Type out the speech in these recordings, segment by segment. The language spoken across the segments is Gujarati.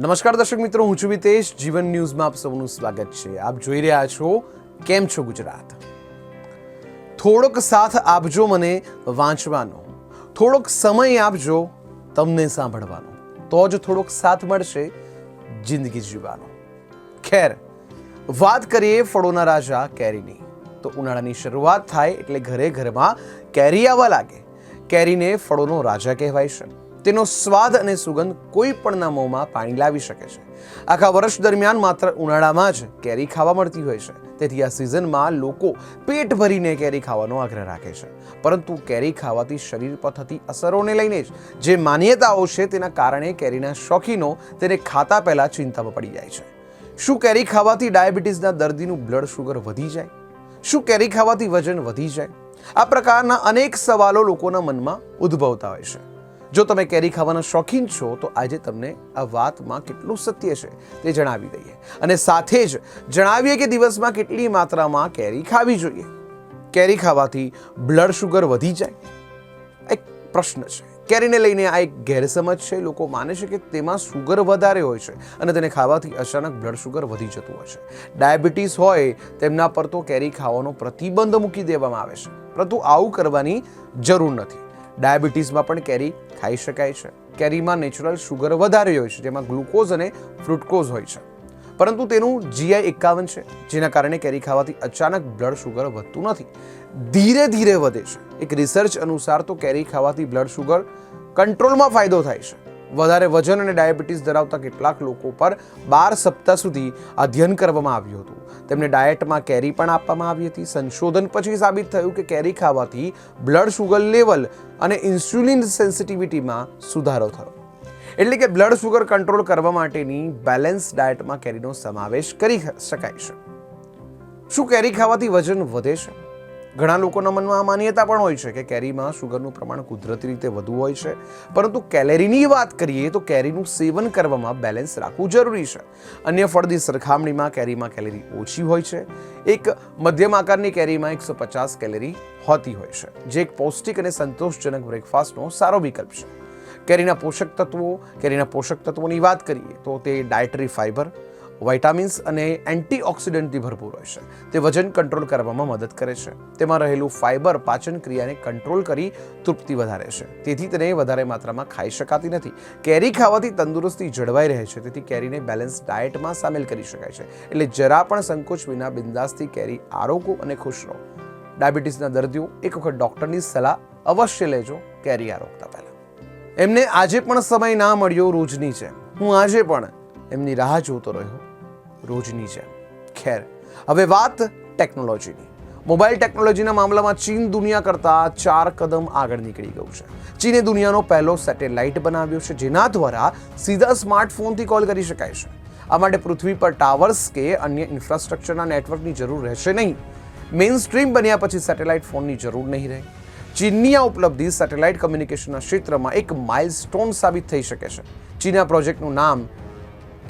નમસ્કાર દર્શક મિત્રો, હું છું વિતેશ. જીવન ન્યૂઝમાં આપ સૌનું સ્વાગત છે. આપ જોઈ રહ્યા છો કેમ છો ગુજરાત? થોડોક સાથ આપજો મને વાંચવાનો. થોડોક સમય આપજો તમને સાંભળવાનો. તો જ થોડોક સાથ મળશે જિંદગી જીવવાનો. ખેર, વાત કરીએ ફળોના રાજા કેરીની. તો ઉનાળાની શરૂઆત થાય એટલે ઘરે ઘરમાં કેરી આવવા લાગે. કેરીને ફળોનો રાજા કહેવાય છે. તેનો સ્વાદ અને સુગંધ કોઈ પણના મોંમાં પાણી લાવી શકે છે. આખા વર્ષ દરમિયાન માત્ર ઉનાળામાં જ કેરી ખાવા મળતી હોય છે. તેથી આ સિઝનમાં લોકો પેટ ભરીને કેરી ખાવાનો આગ્રહ રાખે છે. પરંતુ કેરી ખાવાથી શરીર પર થતી અસરોને લઈને જ જે માન્યતાઓ છે તેના કારણે કેરીના શોખીનો તેને ખાતા પહેલાં ચિંતામાં પડી જાય છે. શું કેરી ખાવાથી ડાયાબિટીસના દર્દીનું બ્લડ શુગર વધી જાય? શું કેરી ખાવાથી વજન વધી જાય? આ પ્રકારના અનેક સવાલો લોકોના મનમાં ઉદ્ભવતા હોય છે. જો તમે કેરી ખાવાના શોખીન છો, તો આજે તમને આ વાતમાં કેટલું સત્ય છે તે જણાવી દઈએ. અને સાથે જ જણાવીએ કે દિવસમાં કેટલી માત્રામાં કેરી ખાવી જોઈએ. કેરી ખાવાથી બ્લડ શુગર વધી જાય. એક પ્રશ્ન છે. કેરીને લઈને આ એક ગેરસમજ છે. લોકો માને છે કે તેમાં શુગર વધારે હોય છે અને તેને ખાવાથી અચાનક બ્લડ શુગર વધી જતું હોય છે. ડાયાબિટીસ હોય, તેમના પર તો કેરી ખાવાનો પ્રતિબંધ મૂકી દેવામાં આવે છે. પરંતુ આવું કરવાની જરૂર નથી. ડાયાબિટીસમાં પણ કેરી ખાઈ શકાય છે. કેરીમાં નેચરલ શુગર વધારે હોય છે, જેમાં ગ્લુકોઝ અને ફ્રુટકોઝ હોય છે. પરંતુ તેનું જીઆઈ એકાવન છે, જેના કારણે કેરી ખાવાથી અચાનક બ્લડ શુગર વધતું નથી. ધીરે ધીરે વધે છે. એક રિસર્ચ અનુસાર તો કેરી ખાવાથી બ્લડ શુગર કંટ્રોલમાં ફાયદો થાય છે. વધારે વજન અને ડાયાબિટીસ ધરાવતા કેટલાક લોકો પર બાર સપ્તાહ સુધી અધ્યયન કરવામાં આવ્યું હતું. તેમને ડાયટમાં કેરી પણ આપવામાં આવી હતી. સંશોધન પછી સાબિત થયું કે કેરી ખાવાથી બ્લડ શુગર લેવલ અને ઇન્સ્યુલિન સેન્સિટિવિટીમાં સુધારો થયો. એટલે કે બ્લડ શુગર કંટ્રોલ કરવા માટેની બેલેન્સ ડાયટમાં કેરીનો સમાવેશ કરી શકાય છે. શું કેરી ખાવાથી વજન વધે છે? ઘણા લોકોના મનમાં આ માન્યતા પણ હોય છે કે કેરીમાં શુગરનું પ્રમાણ કુદરતી રીતે વધુ હોય છે. પરંતુ કેલેરીની વાત કરીએ તો કેરીનું સેવન કરવામાં બેલેન્સ રાખવું જરૂરી છે. અન્ય ફળની સરખામણીમાં કેરીમાં કેલેરી ઓછી હોય છે. એક મધ્યમ આકારની કેરીમાં એકસો પચાસ કેલેરી હોતી હોય છે, જે એક પૌષ્ટિક અને સંતોષજનક બ્રેકફાસ્ટનો સારો વિકલ્પ છે. કેરીના પોષક તત્વો, કેરીના પોષક તત્વોની વાત કરીએ તો તે ડાયટરી ફાઇબર વાઇટામિન્સ અને એન્ટીઓક્સિડન્ટથી ભરપૂર હોય છે. તે વજન કંટ્રોલ કરવામાં મદદ કરે છે. તેમાં રહેલું ફાઇબર પાચન ક્રિયાને કંટ્રોલ કરી તૃપ્તિ વધારે છે. તેથી તેને વધારે માત્રામાં ખાઈ શકાતી નથી. કેરી ખાવાથી તંદુરસ્તી જળવાઈ રહે છે. તેથી કેરીને બેલેન્સ ડાયટમાં સામેલ કરી શકાય છે. એટલે જરા પણ સંકોચ વિના બિંદાસથી કેરી આરોગો અને ખુશ રહો. ડાયાબિટીસના દર્દીઓ એક વખત ડૉક્ટરની સલાહ અવશ્ય લેજો કેરી આરોગતા પહેલાં. એમને આજે પણ સમય ના મળ્યો રોજની છે હું આજે પણ એમની રાહ જોતો રહ્યો. રોજની જેમ. ખેર. હવે વાત ટેકનોલોજીની મોબાઈલ ટેકનોલોજીના મામલામાં ચીન દુનિયા કરતાં ચાર કદમ આગળ નીકળી ગયું છે. ચીને દુનિયાનો પહેલો સેટેલાઇટ બનાવ્યો છે, જેના દ્વારા સીધા સ્માર્ટફોનથી કોલ કરી શકાય છે. આ માટે પૃથ્વી પર ટાવર્સ કે અન્ય ઇન્ફ્રાસ્ટ્રક્ચરના નેટવર્કની જરૂર રહેશે નહીં. મેઇન સ્ટ્રીમ બન્યા પછી સેટેલાઇટ ફોનની જરૂર નહીં રહે. ચીનની આ ઉપલબ્ધિ સેટેલાઇટ કમ્યુનિકેશનના ક્ષેત્રમાં એક માઇલસ્ટોન સાબિત થઈ શકે છે. ચીના પ્રોજેક્ટનું નામ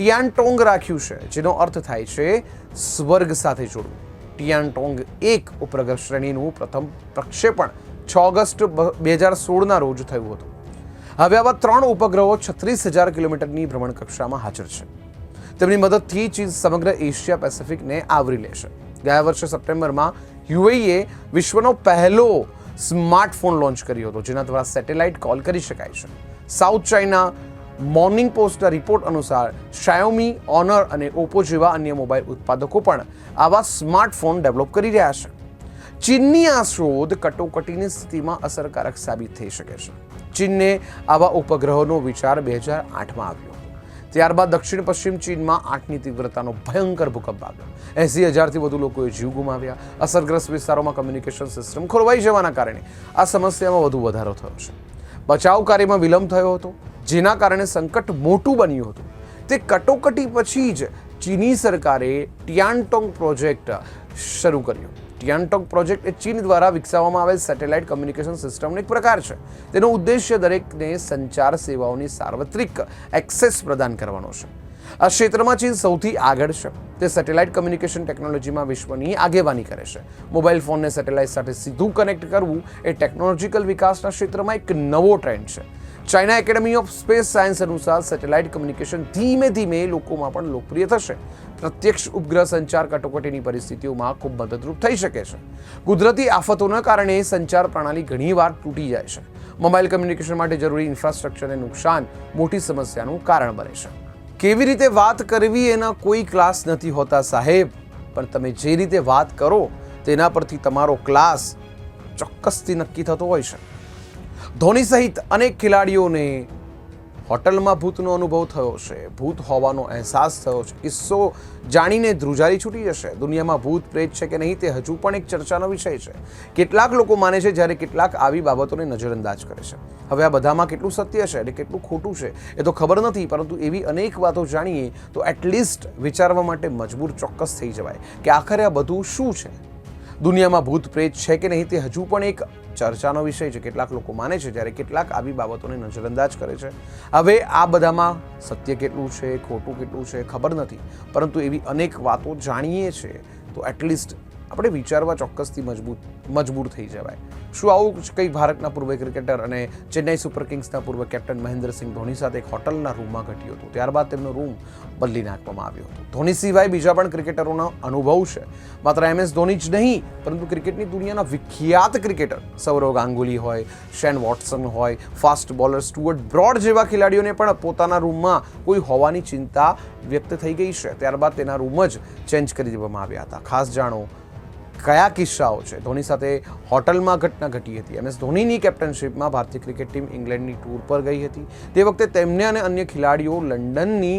ટિયાનટોંગ રાખ્યું છે, જેનો અર્થ થાય છે સ્વર્ગ સાથે જોડવું. ટિયાનટોંગ એક ઉપગ્રહ શ્રેણીનું પ્રથમ પ્રક્ષેપણ છ ઓગસ્ટ બે હજાર સોળના રોજ થયું હતું. હવે આવા ત્રણ ઉપગ્રહો છત્રીસ હજાર કિલોમીટરની ભ્રમણ કક્ષામાં હાજર છે. તેમની મદદથી ચીન સમગ્ર એશિયા પેસિફિકને આવરી લેશે ગયા વર્ષે સપ્ટેમ્બરમાં યુએઈએ વિશ્વનો પહેલો સ્માર્ટફોન લોન્ચ કર્યો હતો, જેના દ્વારા સેટેલાઇટ કોલ કરી શકાય છે. સાઉથ ચાઇના મોર્નિંગ પોસ્ટના રિપોર્ટ અનુસાર શાયોમી, ઓનર અને ઓપ્પો જેવા અન્ય મોબાઈલ ઉત્પાદકો પણ આવા સ્માર્ટફોન ડેવલપ કરી રહ્યા છે. ચીનની આ શોધ કટોકટીની સ્થિતિમાં અસરકારક સાબિત થઈ શકે છે. ચીનને આવા ઉપગ્રહોનો વિચાર બે હજાર આઠમાં આવ્યો. ત્યારબાદ દક્ષિણ પશ્ચિમ ચીનમાં આઠની તીવ્રતાનો ભયંકર ભૂકંપ આવ્યો. એસી હજારથી વધુ લોકોએ જીવ ગુમાવ્યા. અસરગ્રસ્ત વિસ્તારોમાં કમ્યુનિકેશન સિસ્ટમ ખોરવાઈ જવાના કારણે આ સમસ્યામાં વધુ વધારો થયો છે. બચાવ કાર્યમાં વિલંબ થયો હતો, જેના કારણે સંકટ મોટું બન્યું હતું. તે કટોકટી પછી જ ચીની સરકારે ટિયાનટોંગ પ્રોજેક્ટ શરૂ કર્યો. ટિયાનટોંગ પ્રોજેક્ટ એ ચીન દ્વારા વિકસાવવામાં આવેલ સેટેલાઇટ કમ્યુનિકેશન સિસ્ટમનો એક પ્રકાર છે. તેનો ઉદ્દેશ્ય દરેકને સંચાર સેવાઓની સાર્વત્રિક એક્સેસ પ્રદાન કરવાનો છે. આ ક્ષેત્રમાં ચીન સૌથી આગળ છે. તે સેટેલાઇટ કમ્યુનિકેશન ટેકનોલોજીમાં વિશ્વની આગેવાની કરે છે. મોબાઈલ ફોનને સેટેલાઇટ સાથે સીધું કનેક્ટ કરવું એ ટેકનોલોજીકલ વિકાસના ક્ષેત્રમાં એક નવો ટ્રેન્ડ છે. China academy of space science અનુસાર સેટેલાઇટ કમ્યુનિકેશન ધીમે ધીમે લોકોમાં પણ લોકપ્રિય થશે. પ્રત્યક્ષ ઉપગ્રહ સંચાર કટોકટીની પરિસ્થિતિઓમાં ખૂબ મદદરૂપ થઈ શકે છે. કુદરતી આફતોના કારણે સંચાર પ્રણાલી ઘણીવાર તૂટી જાય છે. મોબાઈલ કમ્યુનિકેશન માટે જરૂરી ઇન્ફ્રાસ્ટ્રક્ચરને નુકસાન મોટી સમસ્યાનું કારણ બને છે. કેવી રીતે વાત કરવી એના કોઈ ક્લાસ નથી હોતા સાહેબ? પણ તમે જે રીતે વાત કરો, તેના પરથી તમારો ક્લાસ ચોક્કસથી નક્કી થતો હોય છે. ધોની સહિત અનેક ખેલાડીઓને હોટલમાં ભૂતનો અનુભવ થયો છે. ભૂત હોવાનો અહેસાસ થયો છે. કિસ્સો જાણીને ધ્રુજારી છૂટી જશે. દુનિયામાં ભૂત, પ્રેત છે કે નહીં તે હજુ પણ એક ચર્ચાનો વિષય છે. કેટલાક લોકો માને છે જ્યારે કેટલાક આવી બાબતોને નજરઅંદાજ કરે છે. હવે આ બધામાં કેટલું સત્ય છે અને કેટલું ખોટું છે એ તો ખબર નથી, પરંતુ એવી અનેક વાતો જાણીએ તો એટલીસ્ટ વિચારવા માટે મજબૂર ચોક્કસ થઈ જવાય કે આખરે આ બધું શું છે? દુનિયામાં ભૂત, પ્રેત છે કે નહીં તે હજુ પણ એક ચર્ચાનો વિષય છે, કેટલાક લોકો માને છે જ્યારે કેટલાક આવી બાબતોને નજરઅંદાજ કરે છે. હવે આ બધામાં સત્ય કેટલું છે, ખોટું કેટલું છે ખબર નથી, પરંતુ એવી અનેક વાતો જાણીએ છીએ તો એટલીસ્ટ આપણે વિચારવા ચોક્કસથી મજબૂત મજબૂર થઈ જવાય. શું આવું કંઈ ભારતના પૂર્વ ક્રિકેટર અને ચેન્નાઈ સુપર કિંગ્સના પૂર્વ કેપ્ટન મહેન્દ્રસિંહ ધોની સાથે એક હોટલના રૂમમાં ઘટ્યું હતું. ત્યારબાદ તેમનો રૂમ બદલી નાખવામાં આવ્યો હતો. ધોની સિવાય બીજા પણ ક્રિકેટરોનો અનુભવ છે. માત્ર એમ એસ ધોની જ નહીં, પરંતુ ક્રિકેટની દુનિયાના વિખ્યાત ક્રિકેટર સૌરવ ગાંગુલી હોય, શેન વોટસન હોય, ફાસ્ટ બોલર સ્ટુઅર્ટ બ્રોડ જેવા ખેલાડીઓને પણ પોતાના રૂમમાં કોઈ હોવાની ચિંતા વ્યક્ત થઈ ગઈ છે. ત્યારબાદ તેના રૂમ જ ચેન્જ કરી દેવામાં આવ્યા હતા. ખાસ જાણો કયા કિસ્સાઓ છે? ધોની સાથે હોટલમાં ઘટના ઘટી હતી. એમએસ ધોનીની કેપ્ટનશીપમાં ભારતીય ક્રિકેટ ટીમ ઇંગ્લેન્ડની ટૂર પર ગઈ હતી. તે વખતે તેમને અને અન્ય ખેલાડીઓ લંડનની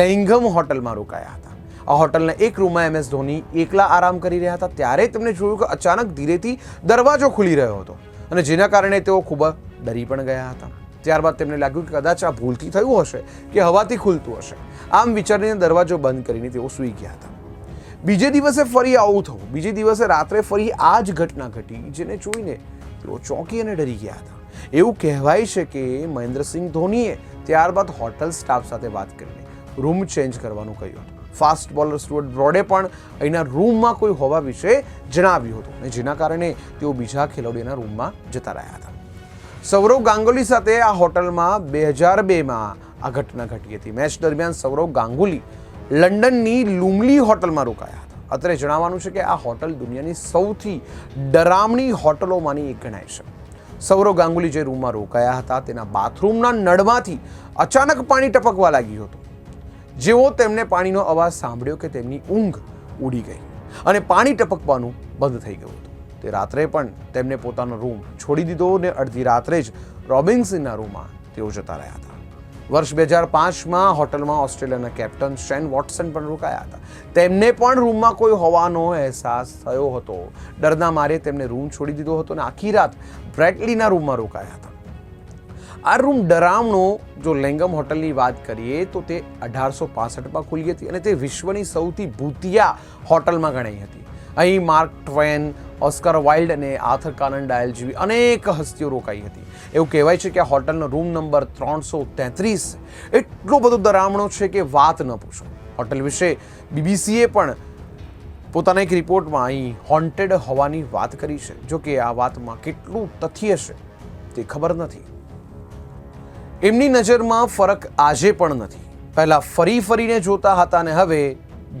લેંગમ હોટલમાં રોકાયા હતા. આ હોટલના એક રૂમમાં એમએસ ધોની એકલા આરામ કરી રહ્યા હતા. ત્યારે તેમને જોયું કે અચાનક ધીરેથી દરવાજો ખુલી રહ્યો હતો અને જેના કારણે તેઓ ખૂબ ડરી પણ ગયા હતા. ત્યારબાદ તેમને લાગ્યું કે કદાચ આ ભૂલથી થયું હશે કે હવાથી ખુલતું હશે. આમ વિચારીને દરવાજો બંધ કરીને તેઓ સૂઈ ગયા હતા. બીજે દિવસે ફરી આવું થયું બીજે દિવસે રાત્રે ફરી આ જ ઘટના ઘટી, જેને જોઈને તેઓ ચોંકી અને ડરી ગયા હતા. એવું કહેવાય છે કે મહેન્દ્રસિંહ ધોનીએ ત્યારબાદ હોટલ સ્ટાફ સાથે વાત કરીને રૂમ ચેન્જ કરવાનું કહ્યું હતું. ફાસ્ટ બોલર સ્ટુઅર્ટ બ્રોડે પણ અહીંના રૂમમાં કોઈ હોવા વિશે જણાવ્યું હતું અને જેના કારણે તેઓ બીજા ખેલાડીઓના રૂમમાં જતા રહ્યા હતા. સૌરવ ગાંગુલી સાથે આ હોટલમાં બે હજાર બેમાં આ ઘટના ઘટી હતી. મેચ દરમિયાન સૌરવ ગાંગુલી લંડનની લુમલી હોટલમાં રોકાયા હતા. અત્રે જણાવવાનું છે કે આ હોટલ દુનિયાની સૌથી ડરામણી હોટલોમાંની એક ગણાય છે. સૌરવ ગાંગુલી જે રૂમમાં રોકાયા હતા, તેના બાથરૂમના નળમાંથી અચાનક પાણી ટપકવા લાગ્યું હતું. જેવો તેમને પાણીનો અવાજ સાંભળ્યો કે તેમની ઊંઘ ઉડી ગઈ અને પાણી ટપકવાનું બંધ થઈ ગયું હતું. તે રાત્રે પણ તેમને પોતાનો રૂમ છોડી દીધો અને અડધી રાત્રે જ રોબિન્સનના રૂમમાં તેઓ જતા રહ્યા હતા. વર્ષ બે હજાર પાંચમાં હોટલમાં ઓસ્ટ્રેલિયાના કેપ્ટન શેન વોટસન પણ રોકાયા હતા. તેમને પણ રૂમમાં કોઈ હોવાનો અહેસાસ થયો હતો. ડરના મારે તેમને રૂમ છોડી દીધો હતો અને આખી રાત બ્રેટલીના રૂમમાં રોકાયા હતા. આ રૂમ ડરામણો, જો લેંગમ હોટલની વાત કરીએ, તો તે અઢારસો પાસઠમાં ખુલી હતી અને તે વિશ્વની સૌથી ભૂતિયા હોટલમાં ગણાઈ હતી. અહીં માર્ક ટ્વેન, ઓસ્કર વાઇલ્ડ અને આથર કાનન ડાયલ જેવી અનેક હસ્તીઓ રોકાઈ હતી. એવું કહેવાય છે કે આ હોટલનો રૂમ નંબર ત્રણસો તેત્રીસ એટલો બધો દરામણો છે કે વાત ન પૂછો. હોટલ વિશે બીબીસીએ પણ પોતાના એક રિપોર્ટમાં અહીં હોન્ટેડ હોવાની વાત કરી છે. જો કે આ વાતમાં કેટલું તથ્ય છે તે ખબર નથી. એમની નજરમાં ફરક આજે પણ નથી. પહેલાં ફરી ફરીને જોતા હતા અને હવે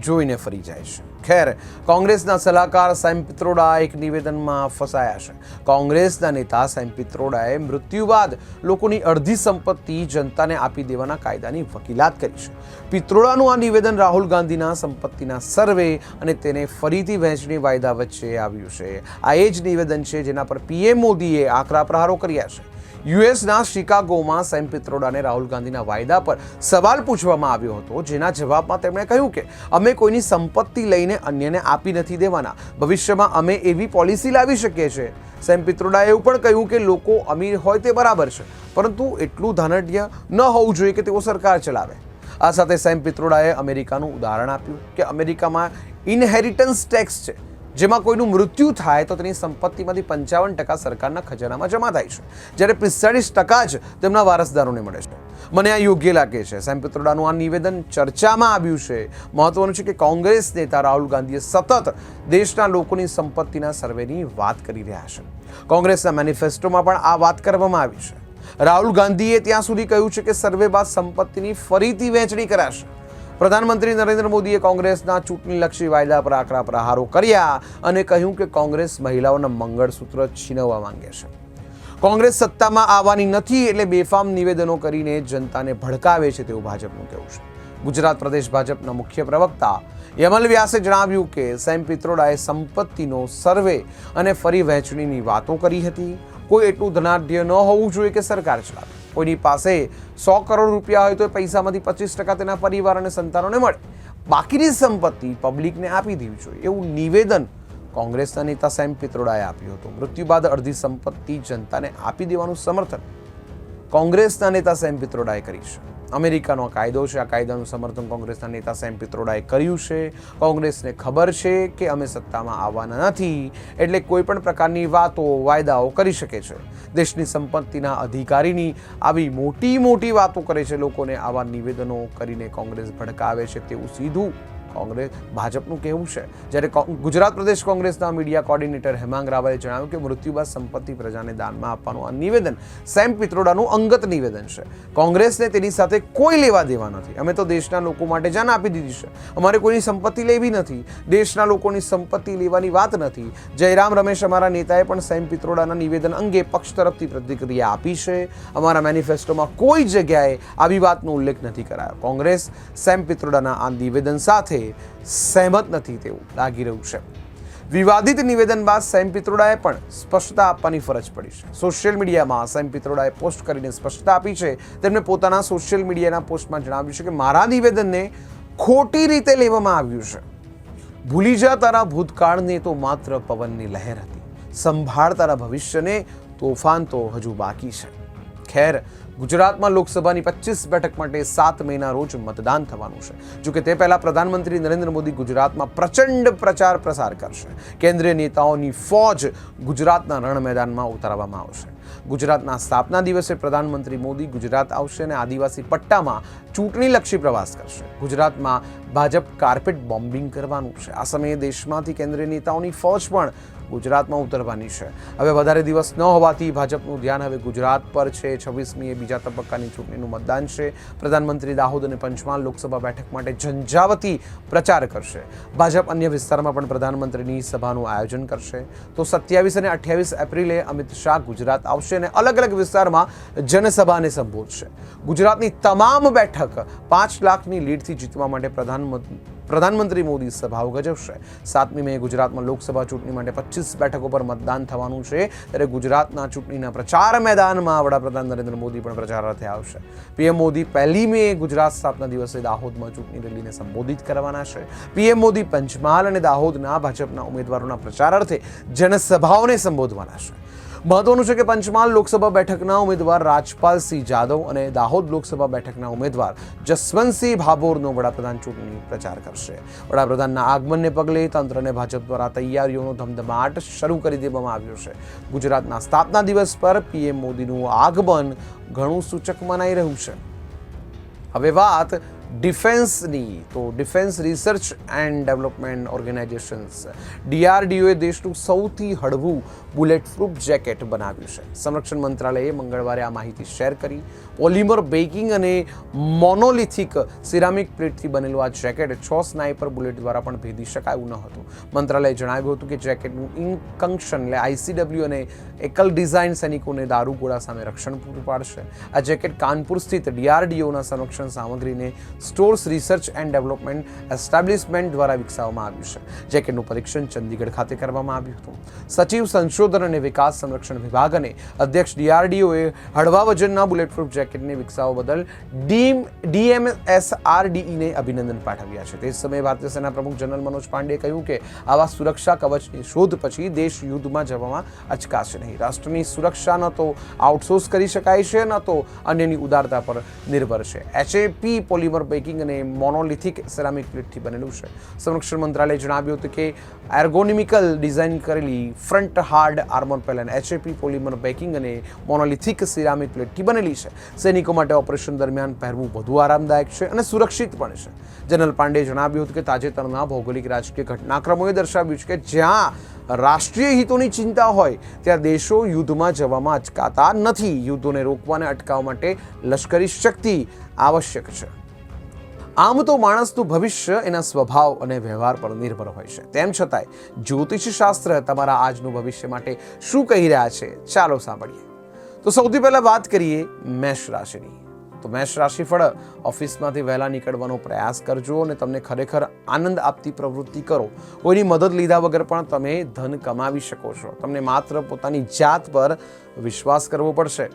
જોઈને ફરી જાય છે. ખેર, કોંગ્રેસના સલાહકાર સાઈમ પિત્રોડા એક નિવેદનમાં ફસાયા છે. કોંગ્રેસના નેતા સાઈમ પિત્રોડાએ મૃત્યુ બાદ લોકોની અડધી સંપત્તિ જનતાને આપી દેવાના કાયદાની વકીલાત કરી છે. પિત્રોડાનું આ નિવેદન રાહુલ ગાંધીના સંપત્તિના સર્વે અને તેને ફરીથી વહેંચણી વાયદા વચ્ચે આવ્યું છે. આ એ જ નિવેદન છે જેના પર પીએમ મોદીએ આકરા પ્રહારો કર્યા છે. યુએસના શિકાગોમાં સેમ પિત્રોડાને રાહુલ ગાંધીના વાયદા પર સવાલ પૂછવામાં આવ્યો હતો, જેના જવાબમાં તેમણે કહ્યું કે અમે કોઈની સંપત્તિ લઈને અન્યને આપી નથી દેવાના. ભવિષ્યમાં અમે એવી પોલિસી લાવી શકીએ છીએ. સેમ પિત્રોડાએ એવું પણ કહ્યું કે લોકો અમીર હોય તે બરાબર છે, પરંતુ એટલું ધનઢ્ય ન હોવું જોઈએ કે તેઓ સરકાર ચલાવે. આ સાથે સેમ પિત્રોડાએ અમેરિકાનું ઉદાહરણ આપ્યું કે અમેરિકામાં ઇનહેરિટન્સ ટેક્સ છે. જેમાં કોઈનું મૃત્યુ થાય તો તેની સંપત્તિમાંથી પંચાવન ટકા સરકારના ખજાનામાં જમા થાય છે. જ્યારે પિસ્તાળીસ ટકા જ તેમના વારસદારોને મળે છે. મને આ યોગ્ય લાગે છે. સેમ પિત્રોડાનું આ નિવેદન ચર્ચામાં આવ્યું છે. મહત્વનું છે કે કોંગ્રેસ નેતા રાહુલ ગાંધીએ સતત દેશના લોકોની સંપત્તિના સર્વેની વાત કરી રહ્યા છે. કોંગ્રેસના મેનિફેસ્ટોમાં પણ આ વાત કરવામાં આવી છે. રાહુલ ગાંધીએ ત્યાં સુધી કહ્યું છે કે સર્વે બાદ સંપત્તિની ફરીથી વહેંચણી કરાશે. પ્રધાનમંત્રી નરેન્દ્ર મોદીએ કોંગ્રેસના ચૂંટણીલક્ષી વાયદા પર આકરા પ્રહારો કર્યા અને કહ્યું કે કોંગ્રેસ મહિલાઓના મંગળસૂત્ર છીનવવા માંગે છે. કોંગ્રેસ સત્તામાં આવવાની નથી એટલે બેફામ નિવેદનો કરીને જનતાને ભડકાવે છે તેવું ભાજપનું કહેવું છે. ગુજરાત પ્રદેશ ભાજપના મુખ્ય પ્રવક્તા યમલ વ્યાસે જણાવ્યું કે સેમ પિત્રોડાએ સંપત્તિનો સર્વે અને ફરી વહેંચણીની વાતો કરી હતી. કોઈ એટલું ધનાઢ્ય ન હોવું જોઈએ કે સરકાર ચલાવે. કોઈની પાસે સો કરોડ રૂપિયા હોય તો એ પૈસામાંથી પચીસ ટકા તેના પરિવાર અને સંતાનોને મળે. બાકીની સંપત્તિ પબ્લિકને આપી દેવી જોઈએ. એવું નિવેદન કોંગ્રેસના નેતા સેમ પિત્રોડાએ આપ્યું હતું. મૃત્યુ બાદ અડધી સંપત્તિ જનતાને આપી દેવાનું સમર્થન કોંગ્રેસના નેતા સેમ પિત્રોડાએ કરી છે. અમેરિકાનો કાયદો છે. આ કાયદાનું સમર્થન કોંગ્રેસના નેતા સેમ પિત્રોડાએ કર્યું છે. કોંગ્રેસને ખબર છે કે અમે સત્તામાં આવવાના નથી એટલે કોઈ પણ પ્રકારની વાતો, વાયદાઓ કરી શકે છે. દેશની સંપત્તિના અધિકારીની આવી મોટી મોટી વાતો કરે છે. લોકોને આવા નિવેદનો કરીને કોંગ્રેસ ભડકાવે છે. તેવું સીધું કોંગ્રેસ ભાજપનું કહેવું છે. જ્યારે ગુજરાત પ્રદેશ કોંગ્રેસના મીડિયા કોર્ડિનેટર હેમાંગ રાવલે જણાવ્યું કે મૃત્યુ બાદ સંપત્તિ પ્રજાને દાનમાં આપવાનું આ નિવેદન સેમ પિત્રોડાનું અંગત નિવેદન છે. કોંગ્રેસને તેની સાથે કોઈ લેવા દેવા નથી. અમે તો દેશના લોકો માટે જાન આપી દીધી છે. અમારે કોઈની સંપત્તિ લેવી નથી. દેશના લોકોની સંપત્તિ લેવાની વાત નથી. જયરામ રમેશ અમારા નેતાએ પણ સેમ પિત્રોડાના નિવેદન અંગે પક્ષ તરફથી પ્રતિક્રિયા આપી છે. અમારા મેનિફેસ્ટોમાં કોઈ જગ્યાએ આવી વાતનો ઉલ્લેખ નથી કરાયો. કોંગ્રેસ સેમ પિત્રોડાના આ નિવેદન સાથે સહેમત નથી તેવું લાગી રહ્યું છે. વિવાદિત નિવેદન બાદ સેમ પિત્રોડાએ પણ સ્પષ્ટતા આપવાની ફરજ પડી છે. સોશિયલ મીડિયામાં સેમ પિત્રોડાએ પોસ્ટ કરીને સ્પષ્ટતા આપી છે. તેમણે પોતાના સોશિયલ મીડિયાના પોસ્ટમાં જણાવ્યું છે કે મારા નિવેદનને ખોટી રીતે લેવામાં આવ્યું છે. ભૂલી જા તારા ભૂતકાળને તો માત્ર પવનની લહેર હતી. સંભાળ તારા ભવિષ્યને તોફાન તો હજુ બાકી છે. ખેર ગુજરાતમાં લોકસભાની પચીસ બેઠક માટે સાત મેના રોજ મતદાન થવાનું છે. જોકે તે પહેલાં પ્રધાનમંત્રી નરેન્દ્ર મોદી ગુજરાતમાં પ્રચંડ પ્રચાર પ્રસાર કરશે. કેન્દ્રીય નેતાઓની ફોજ ગુજરાતના રણ મેદાનમાં ઉતારવામાં આવશે. ગુજરાતના સ્થાપના દિવસે પ્રધાનમંત્રી મોદી ગુજરાત આવશે અને આદિવાસી પટ્ટામાં ચૂંટણીલક્ષી પ્રવાસ કરશે. ગુજરાતમાં ભાજપ કાર્પેટ બોમ્બિંગ કરવાનું છે. આ સમયે દેશમાંથી કેન્દ્રીય નેતાઓની ફોજ પણ ગુજરાતમાં ઉતરવાની છે. હવે વધારે દિવસ ન હોવાથી ભાજપનું ધ્યાન હવે ગુજરાત પર છે. છવ્વીસમીએ બીજા તબક્કાની ચૂંટણીનું મતદાન છે. પ્રધાનમંત્રી દાહોદ અને પંચમહાલ લોકસભા બેઠક માટે ઝંઝાવતી પ્રચાર કરશે. ભાજપ અન્ય વિસ્તારમાં પણ પ્રધાનમંત્રીની સભાનું આયોજન કરશે. તો સત્યાવીસ અને અઠ્યાવીસ એપ્રિલે અમિત શાહ ગુજરાત આવશે અને અલગ અલગ વિસ્તારમાં જનસભાને સંબોધશે. ગુજરાતની તમામ બેઠક પાંચ લાખની લીડથી જીતવા માટે પ્રધાનમંત્રી પ્રધાનમંત્રી મોદી સભાઓ ગજવશે સાતમી મે ગુજરાતમાં લોકસભા ચૂંટણી માટે પચીસ બેઠકો પર મતદાન થવાનું છે. ત્યારે ગુજરાતના ચૂંટણીના પ્રચાર મેદાનમાં વડાપ્રધાન નરેન્દ્ર મોદી પણ પ્રચાર અર્થે આવશે. પીએમ મોદી પહેલી મે ગુજરાત સ્થાપના દિવસે દાહોદમાં ચૂંટણી રેલીને સંબોધિત કરવાના છે. પીએમ મોદી પંચમહાલ અને દાહોદના ભાજપના ઉમેદવારોના પ્રચાર અર્થે જનસભાઓને સંબોધવાના છે. મહત્વનું છે કે પંચમહાલ લોકસભા બેઠકના ઉમેદવાર રાજપાલસિંહ જાદવ અને દાહોદ લોકસભા બેઠકના ઉમેદવાર જસવંતસિંહ ભાભોરનો વડાપ્રધાન ચૂંટણી પ્રચાર કરશે. વડાપ્રધાનના આગમનને પગલે તંત્રને ભાજપ દ્વારા તૈયારીઓનો ધમધમાટ શરૂ કરી દેવામાં આવ્યો છે. ગુજરાતના સ્થાપના દિવસ પર પીએમ મોદીનું આગમન ઘણું સૂચક મનાઈ રહ્યું છે. હવે વાત ડિફેન્સની તો defence research and development organisations. ડીઆરડીઓએ દેશનું સૌથી હળવું બુલેટ પ્રૂફ જેકેટ બનાવ્યું છે. સંરક્ષણ મંત્રાલયે મંગળવારે આ માહિતી શેર કરી. પોલિમર બેકિંગ અને મોનોલિથિક સિરામિક પ્લેટથી બનેલું આ જેકેટ છ સ્નાઇપર બુલેટ દ્વારા પણ ભેદી શકાયું ન હતું. મંત્રાલયે જણાવ્યું હતું કે જેકેટનું ઇન્કંક્શન એટલે આઈસીડબ્લ્યુ અને એકલ ડિઝાઇન સૈનિકોને દારૂગોળા સામે રક્ષણ પૂરું પાડશે. આ જેકેટ કાનપુર સ્થિત ડીઆરડીઓના સંરક્ષણ સામગ્રીને stores research and development establishment દ્વારા વિકસાવવામાં આવ્યું છે. જેકેટનું પરીક્ષણ ચંદીગઢ ખાતે કરવામાં આવ્યું હતું. સચિવ સંશોધન અને વિકાસ સંરક્ષણ વિભાગ અને અધ્યક્ષ ડીઆરડીઓએ હળવા વજનના બુલેટ પ્રૂફ જેકેટને વિકસાવવા બદલ ડીમ ડીએમએસઆરડીઈને અભિનંદન પાઠવ્યા છે. તે સમયે ભારતીય સેના પ્રમુખ જનરલ મનોજ પાંડેએ કહ્યું કે આવા સુરક્ષા કવચની શોધ પછી દેશ યુદ્ધમાં જવામાં અચકાશે નહીં. રાષ્ટ્રની સુરક્ષા ન તો આઉટસોર્સ કરી શકાય છે, ન તો અન્યની ઉદારતા પર નિર્ભર છે. એચએપી પોલિમર બેકિંગ અને મોનોલિથિક સેરામિક પ્લેટથી બનેલું છે. સંરક્ષણ મંત્રાલયે જણાવ્યું હતું કે એર્ગોનિમિકલ ડિઝાઇન કરેલી ફ્રન્ટ હાર્ડ આર્મર પેલેન એચએપી પોલિમર બેકિંગ અને મોનોલિથિક સિરામિક પ્લેટથી બનેલી છે. સૈનિકો માટે ઓપરેશન દરમિયાન પહેરવું વધુ આરામદાયક છે અને સુરક્ષિત પણ છે. જનરલ પાંડેએ જણાવ્યું હતું કે તાજેતરના ભૌગોલિક રાજકીય ઘટનાક્રમોએ દર્શાવ્યું છે કે જ્યાં રાષ્ટ્રીય હિતોની ચિંતા હોય, ત્યાં દેશો યુદ્ધમાં જવામાં અચકાતા નથી. યુદ્ધોને રોકવા અને અટકાવવા માટે લશ્કરી શક્તિ આવશ્યક છે. આમ તો માણસનું ભવિષ્ય એના સ્વભાવ અને વ્યવહાર પર નિર્ભર હોય છે. તેમ છતાંય જ્યોતિષ શાસ્ત્ર તમારા આજનું ભવિષ્ય માટે શું કહી રહ્યા છે? ચાલો સાંભળીએ. તો સૌથી પહેલાં વાત કરીએ મેષ રાશિની. તો મેષ રાશિફળ ઓફિસમાંથી વહેલા નીકળવાનો પ્રયાસ કરજો અને તમને ખરેખર આનંદ આપતી પ્રવૃત્તિ કરો. કોઈની મદદ લીધા વગર પણ તમે ધન કમાવી શકો છો. તમને માત્ર પોતાની જાત પર વિશ્વાસ કરવો પડશે.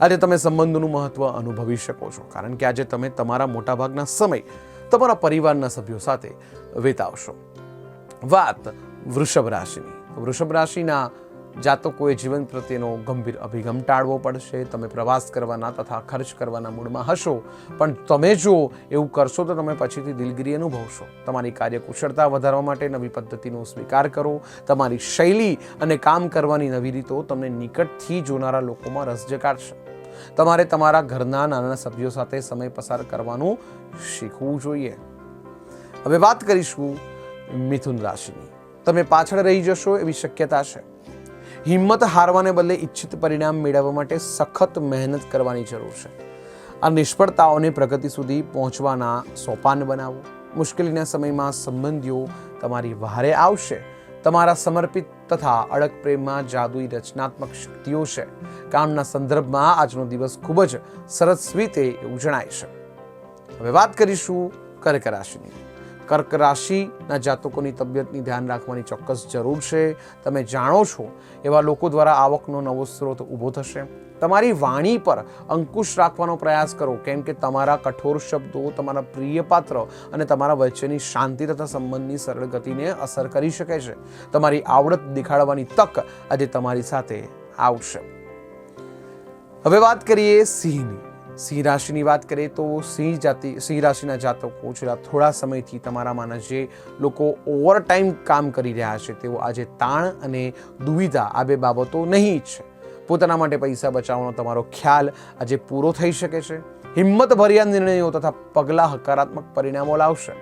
આજે તમે સંબંધોનું મહત્વ અનુભવી શકો છો. કારણ કે આજે તમે તમારા મોટાભાગના સમય તમારા પરિવારના સભ્યો સાથે વિતાવશો. વાત વૃષભ રાશિની. વૃષભ રાશિના જાતકોએ જીવન પ્રત્યેનો ગંભીર અભિગમ ટાળવો પડશે. તમે પ્રવાસ કરવાના તથા ખર્ચ કરવાના મૂડમાં હશો, પણ તમે જો એવું કરશો તો તમે પછીથી દિલગીરી અનુભવશો. તમારી કાર્યકુશળતા વધારવા માટે નવી પદ્ધતિનો સ્વીકાર કરો. તમારી શૈલી અને કામ કરવાની નવી રીતો તમને નિકટથી જોનારા લોકોમાં રસ જગાડશે. તમારે તમારા ઘરના નાના સભ્યો સાથે સમય પસાર કરવાનું શીખવું જોઈએ. હવે વાત કરીશું મિથુન રાશિની. તમે પાછળ રહી જશો એવી શક્યતા છે. હિંમત હારવાને બદલે ઈચ્છિત પરિણામ મેળવવા માટે સખત મહેનત કરવાની જરૂર છે. આ નિષ્ફળતાઓને પ્રગતિ સુધી પહોંચવાના સોપાન બનાવો. મુશ્કેલીના સમયમાં સંબંધીઓ તમારી વહારે આવશે. તમારા સમર્પિત તથા અડગ પ્રેમમાં જાદુઈ રચનાત્મક શક્તિઓ છે. કામના સંદર્ભમાં આજનો દિવસ ખૂબ જ સરસ રીતે એવું જણાય છે. હવે વાત કરીશું કર્ક રાશિની કર્ક રાશિના જાતકોની તબિયતની ધ્યાન રાખવાની ચોક્કસ જરૂર છે. તમે જાણો છો, એવા લોકો દ્વારા આવકનો નવો સ્ત્રોત ઊભો થશે. તમારી વાણી પર અંકુશ રાખવાનો પ્રયાસ કરો, કેમ કે તમારા કઠોર શબ્દો તમારા પ્રિય પાત્ર અને તમારા વચ્ચેની શાંતિ તથા સંબંધની સરળ ગતિને અસર કરી શકે છે. તમારી આવડત દેખાડવાની તક આજે તમારી સાથે આવશે. હવે વાત કરીએ સિંહની. સિંહ રાશિની વાત કરીએ તો સિંહ જાતિ, સિંહ રાશિના જાતકો છેલ્લા થોડા સમયથી તમારામાંના જે લોકો ઓવર ટાઈમ કામ કરી રહ્યા છે. તેઓ આજે તાણ અને દુવિધા આ બે બાબતો નહીં છે. પોતાના માટે પૈસા બચાવવાનો તમારો ખ્યાલ આજે પૂરો થઈ શકે છે. હિંમત ભર્યા નિર્ણયો તથા પગલાં હકારાત્મક પરિણામો લાવશે.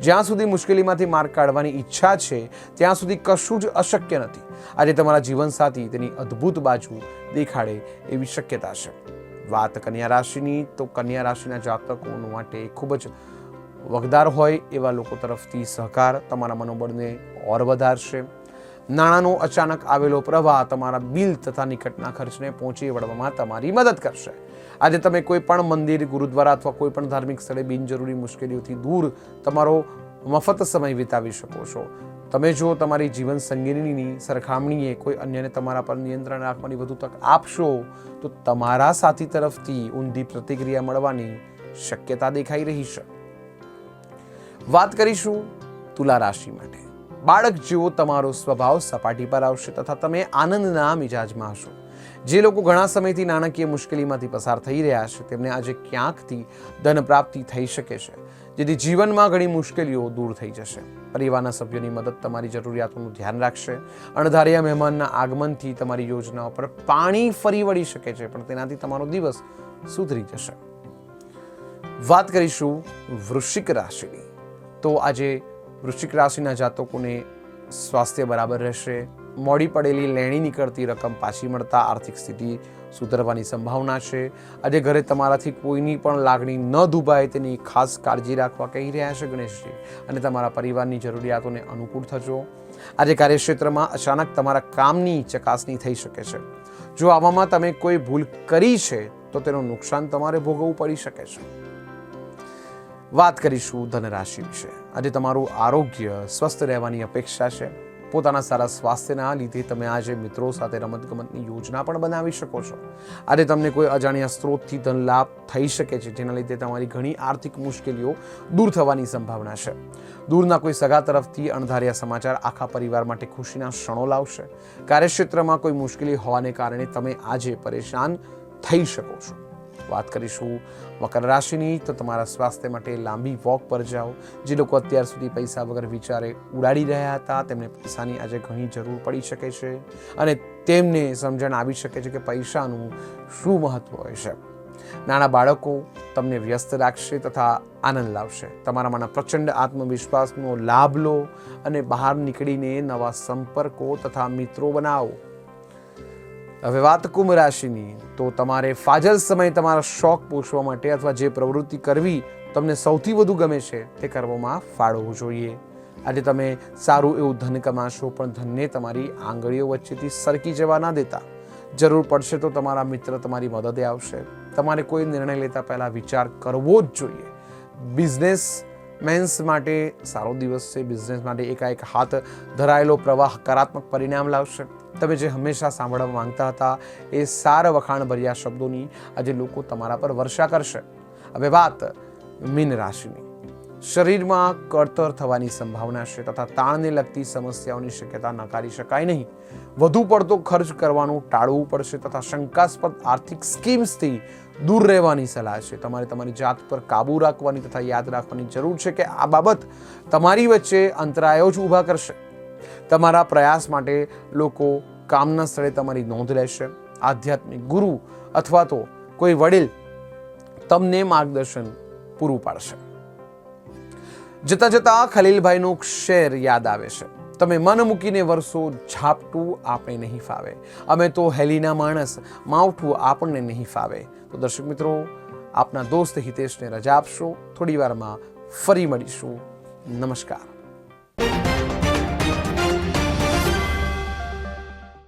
જ્યાં સુધી મુશ્કેલીમાંથી માર્ગ કાઢવાની ઈચ્છા છે, ત્યાં સુધી કશું જ અશક્ય નથી. આજે તમારા જીવનસાથી તેની અદ્ભુત બાજુ દેખાડે એવી શક્યતા છે. વાત કન્યા રાશિની, તો કન્યા રાશિના જાતકો માટે ખૂબ જ વગદાર હોય એવા લોકો તરફથી સહકાર તમારા મનોબળને ઓર વધારશે. નાણાંનો અચાનક આવેલો પ્રવાહ તમારા બિલ તથા નિકટના ખર્ચને પહોંચી વળવામાં તમારી મદદ કરશે. આજે તમે કોઈ પણ મંદિર, ગુરુદ્વારા અથવા કોઈ પણ ધાર્મિક સ્થળે બિનજરૂરી મુશ્કેલીઓથી દૂર તમારો મફત સમય વિતાવી શકો છો. તમે જો તમારી જીવન સંગીનીની સરખામણીએ કોઈ અન્યને તમારા પર નિયંત્રણ રાખવાની વધુ તક આપશો, તો તમારા સાથી તરફથી ઊંધી પ્રતિક્રિયા મળવાની શક્યતા દેખાઈ રહી છે. વાત કરીશું તુલા રાશિ માટે. બાળક જેવો તમારો સ્વભાવ સપાટી પર આવશે તથા તમે આનંદના મિજાજમાં હશો. જે લોકો ઘણા સમયથી નાણાકીય મુશ્કેલીમાંથી પસાર થઈ રહ્યા છે, તેમને આજે ક્યાંકથી ધન પ્રાપ્તિ થઈ શકે છે, જેથી જીવનમાં ઘણી મુશ્કેલીઓ દૂર થઈ જશે. પરિવારના સભ્યોની મદદ તમારી જરૂરિયાતોનું ધ્યાન રાખશે. અણધાર્યા મહેમાનના આગમનથી તમારી યોજનાઓ પર પાણી ફરી વળી શકે છે, પણ તેનાથી તમારો દિવસ સુધરી જશે. વાત કરીશું વૃશ્ચિક રાશિની તો આજે વૃશ્ચિક રાશિના જાતકોને સ્વાસ્થ્ય બરાબર રહેશે, મોડી પડેલી લેણી નીકળતી રકમ પાછી મળતા આર્થિક સ્થિતિ સુધરવાની સંભાવના છે. આજે ઘરે તમારાથી કોઈની પણ લાગણી ન દુભાય તેની ખાસ કાળજી રાખવા કહી રહ્યા છે ગણેશજી અને તમારા પરિવારની જરૂરિયાતોને અનુકૂળ થજો. આજે કાર્યક્ષેત્રમાં અચાનક તમારા કામની ચકાસણી થઈ શકે છે. જો આવામાં તમે કોઈ ભૂલ કરી છે, તો તેનું નુકસાન તમારે ભોગવવું પડી શકે છે. વાત કરીશું ધનરાશિ વિશે. આજે તમારું આરોગ્ય સ્વસ્થ રહેવાની અપેક્ષા છે. પોતાના સારા સ્વાસ્થ્યના લીધે તમે આજે મિત્રો સાથે રમતગમતની યોજના પણ બનાવી શકો છો. આજે તમને કોઈ અજાણ્યા સ્ત્રોતથી ધન લાભ થઈ શકે છે, જેના લીધે તમારી ઘણી આર્થિક મુશ્કેલીઓ દૂર થવાની સંભાવના છે. દૂરના કોઈ સગા તરફથી અણધાર્યા સમાચાર આખા પરિવાર માટે ખુશીના ક્ષણો લાવશે. કાર્યક્ષેત્રમાં કોઈ મુશ્કેલી હોવાને કારણે તમે આજે પરેશાન થઈ શકો છો. વાત કરીશું. મકર રાશિની તો તમારા સ્વાસ્થ્ય માટે લાંબી વોક પર જાઓ. જે લોકો અત્યાર સુધી પૈસા વગર વિચારે ઉડાડી રહ્યા હતા, તેમને પૈસાની આજે ઘણી જરૂર પડી શકે છે. અને તેમને સમજણ આવી શકે છે કે પૈસાનું શું મહત્વ હોય છે. નાના બાળકો તમને વ્યસ્ત રાખશે તથા આનંદ લાવશે. તમારામાંના પ્રચંડ આત્મવિશ્વાસનો લાભ લો અને બહાર નીકળીને નવા સંપર્કો તથા મિત્રો બનાવો. હવે વાત કુંભ રાશિની, તો તમારે ફાજલ સમય તમારા શોખ પોષવા માટે અથવા જે પ્રવૃત્તિ કરવી તમને સૌથી વધુ ગમે છે, તે કરવામાં ફાળવવું જોઈએ. આજે તમે સારું એવું ધન કમાશો, પણ ધનને તમારી આંગળીઓ વચ્ચેથી સરકી જવા ના દેતા. જરૂર પડશે તો તમારા મિત્ર તમારી મદદે આવશે. તમારે કોઈ નિર્ણય લેતા પહેલાં વિચાર કરવો જ જોઈએ. બિઝનેસ મેન્સ માટે સારો દિવસ છે, બિઝનેસ માટે એકાએક હાથ ધરાયેલો પ્રવાહ હકારાત્મક પરિણામ લાવશે. તમે જે હંમેશા સાંભળવા માંગતા હતા, એ સાર વખાણ ભર્યા શબ્દોની આજે લોકો તમારા પર વર્ષા કરશે. હવે વાત મીન રાશિની. શરીરમાં કળતર થવાની સંભાવના છે તથા તાણને લગતી સમસ્યાઓની શક્યતા નકારી શકાય નહીં. વધુ પડતો ખર્ચ કરવાનું ટાળવું પડશે તથા શંકાસ્પદ આર્થિક સ્કીમ્સથી દૂર રહેવાની સલાહ છે. તમારે તમારી જાત પર કાબૂ રાખવાની તથા યાદ રાખવાની જરૂર છે કે આ બાબત તમારી વચ્ચે અંતરાયો જ ઊભા કરશે. તમારા પ્રયાસ માટે લોકો કામના સ્થળે તમારી નોંધ લેશે. આધ્યાત્મિક ગુરુ અથવા તો કોઈ વડીલ તમને માર્ગદર્શન પૂરું પાડશે. જતા જતા ખલીલભાઈનું શેર યાદ આવે છે. તમે મન મૂકીને વરસો ઝાપટું આપણે નહીં ફાવે. અમે તો હેલીના માણસ, માવઠું આપણને નહીં ફાવે. તો દર્શક મિત્રો, આપના દોસ્ત હિતેશને રજા આપશો. થોડી વારમાં ફરી મળીશું. નમસ્કાર.